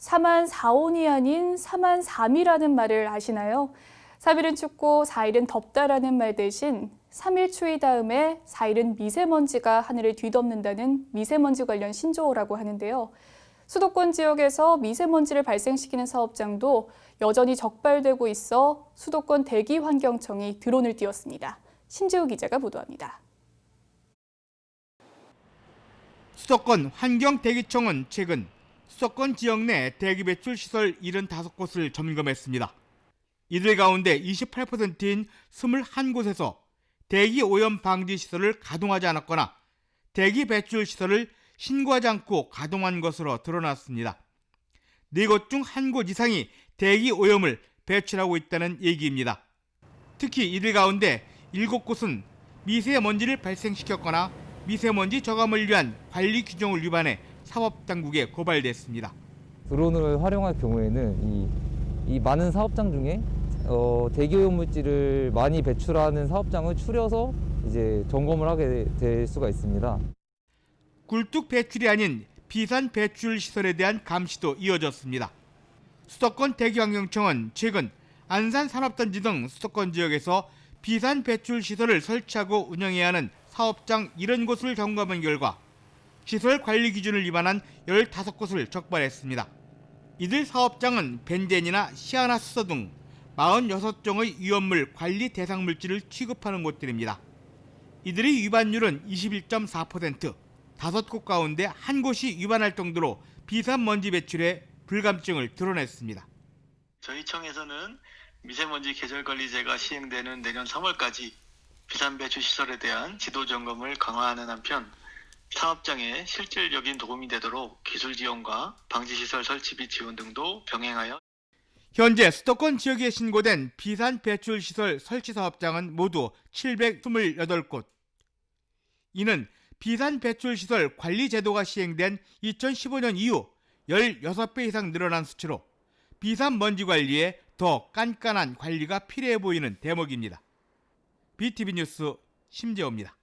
4만 4온이 아닌 4만 3이라는 말을 아시나요? 3일은 춥고 4일은 덥다라는 말 대신 3일 추위 다음에 4일은 미세먼지가 하늘을 뒤덮는다는 미세먼지 관련 신조어라고 하는데요. 수도권 지역에서 미세먼지를 발생시키는 사업장도 여전히 적발되고 있어 수도권 대기환경청이 드론을 띄웠습니다. 신지우 기자가 보도합니다. 수도권 환경대기청은 최근 수도권 지역 내 대기 배출 시설 75곳을 점검했습니다. 이들 가운데 28%인 21곳에서 대기 오염 방지 시설을 가동하지 않았거나 대기 배출 시설을 신고하지 않고 가동한 것으로 드러났습니다. 네 곳 중 한 곳 이상이 대기 오염을 배출하고 있다는 얘기입니다. 특히 이들 가운데 7곳은 미세먼지를 발생시켰거나 미세먼지 저감을 위한 관리 규정을 위반해 사법당국에 고발됐습니다. 드론을 활용할 경우에는 이, 이 많은 사업장 중에 어, 대기오염 물질을 많이 배출하는 사업장을 추려서 이제 점검을 하게 될 수가 있습니다. 굴뚝 배출이 아닌 비산 배출 시설에 대한 감시도 이어졌습니다. 수도권 대기환경청은 최근 안산 산업단지 등 수도권 지역에서 비산 배출 시설을 설치하고 운영해야 하는 사업장 70곳을 점검한 결과 시설 관리 기준을 위반한 15곳을 적발했습니다. 이들 사업장은 벤젠이나 시아나수소 등 46종의 위험물 관리 대상 물질을 취급하는 곳들입니다. 이들의 위반율은 21.4%, 다섯 곳 가운데 한 곳이 위반할 정도로 비산 먼지 배출에 불감증을 드러냈습니다. 저희 청에서는 미세먼지 계절관리제가 시행되는 내년 3월까지 비산 배출 시설에 대한 지도 점검을 강화하는 한편 사업장에 실질적인 도움이 되도록 기술 지원과 방지시설 설치 비 지원 등도 병행하여 현재 수도권 지역에 신고된 비산 배출 시설 설치 사업장은 모두 728곳. 이는 비산 배출 시설 관리 제도가 시행된 2015년 이후 16배 이상 늘어난 수치로 비산 먼지 관리에 더 깐깐한 관리가 필요해 보이는 대목입니다. BTV 뉴스 심재호입니다.